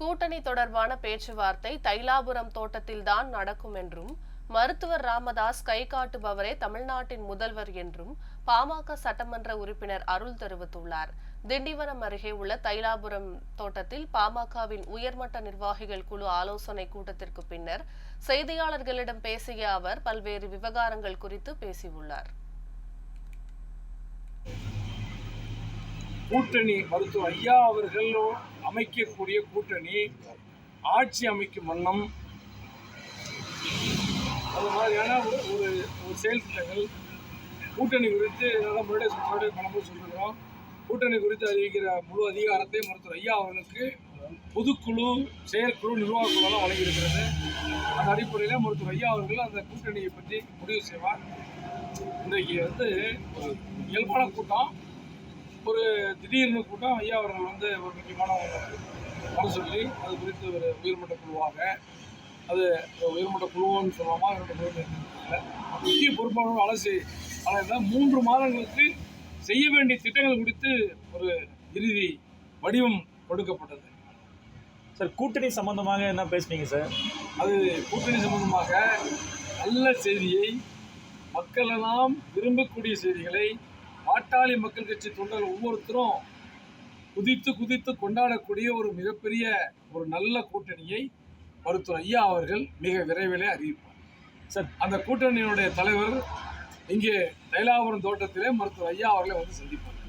கூட்டணி தொடர்பான பேச்சுவார்த்தை தைலாபுரம் தோட்டத்தில்தான் நடக்கும் என்றும் மருத்துவர் ராமதாஸ் கை காட்டுபவரே தமிழ்நாட்டின் முதல்வர் என்றும் பாமக சட்டமன்ற உறுப்பினர் அருள் தெரிவித்துள்ளார். திண்டிவனம் அருகே உள்ள தைலாபுரம் தோட்டத்தில் பாமகவின் உயர்மட்ட நிர்வாகிகள் குழு ஆலோசனை கூட்டத்திற்கு பின்னர் செய்தியாளர்களிடம் பேசிய அவர் பல்வேறு விவகாரங்கள் குறித்து பேசியுள்ளார். கூட்டணி மருத்துவர் ஐயா அவர்களோ அமைக்கக்கூடிய கூட்டணி ஆட்சி அமைக்கும் வண்ணம். அது மாதிரியான ஒரு ஒரு ஒரு செயல் திட்டங்கள் கூட்டணி குறித்து நல்லா முன்னாடியே முன்னாடியே பணமும் சொல்லிருக்கிறோம். கூட்டணி குறித்து அறிவிக்கிற முழு அதிகாரத்தை மருத்துவர் ஐயா அவர்களுக்கு பொதுக்குழு செயற்குழு நிர்வாகக்குழுலாம் வழங்கியிருக்கிறது. அந்த அடிப்படையில் மருத்துவர் ஐயா அவர்கள் அந்த கூட்டணியை பற்றி முடிவு செய்வார். இன்றைக்கு வந்து ஒரு இயல்பான கூட்டம். ஒரு திடீர்னு கூட்டம் ஐயா அவர்கள் வந்து ஒரு முக்கியமான வர சொல்லி அது குறித்து ஒரு உயர்மட்ட குழுவாக அது உயர்மட்ட குழுன்னு சொல்லலாமா என்னோட குழு முக்கிய பொறுப்பாளர்கள் அலசி ஆனால் மூன்று மாதங்களுக்கு செய்ய வேண்டிய திட்டங்கள் குறித்து ஒரு இறுதி வடிவம் கொடுக்கப்பட்டது. சார் கூட்டணி சம்பந்தமாக என்ன பேசுனீங்க சார்? அது கூட்டணி சம்பந்தமாக நல்ல செய்தியை மக்களெல்லாம் விரும்பக்கூடிய செய்திகளை பாட்டாளி மக்கள் கட்சி தொண்டர்கள் ஒவ்வொருத்தரும் குதித்து குதித்து கொண்டாடக்கூடிய ஒரு மிகப்பெரிய ஒரு நல்ல கூட்டணியை மருத்துவர் ஐயா அவர்கள் மிக விரைவிலே அறிவிப்பார். சார் அந்த கூட்டணியினுடைய தலைவர் இங்கே தைலாபுரம் தோட்டத்திலே மருத்துவர் ஐயா அவர்களை வந்து சந்திப்பார்.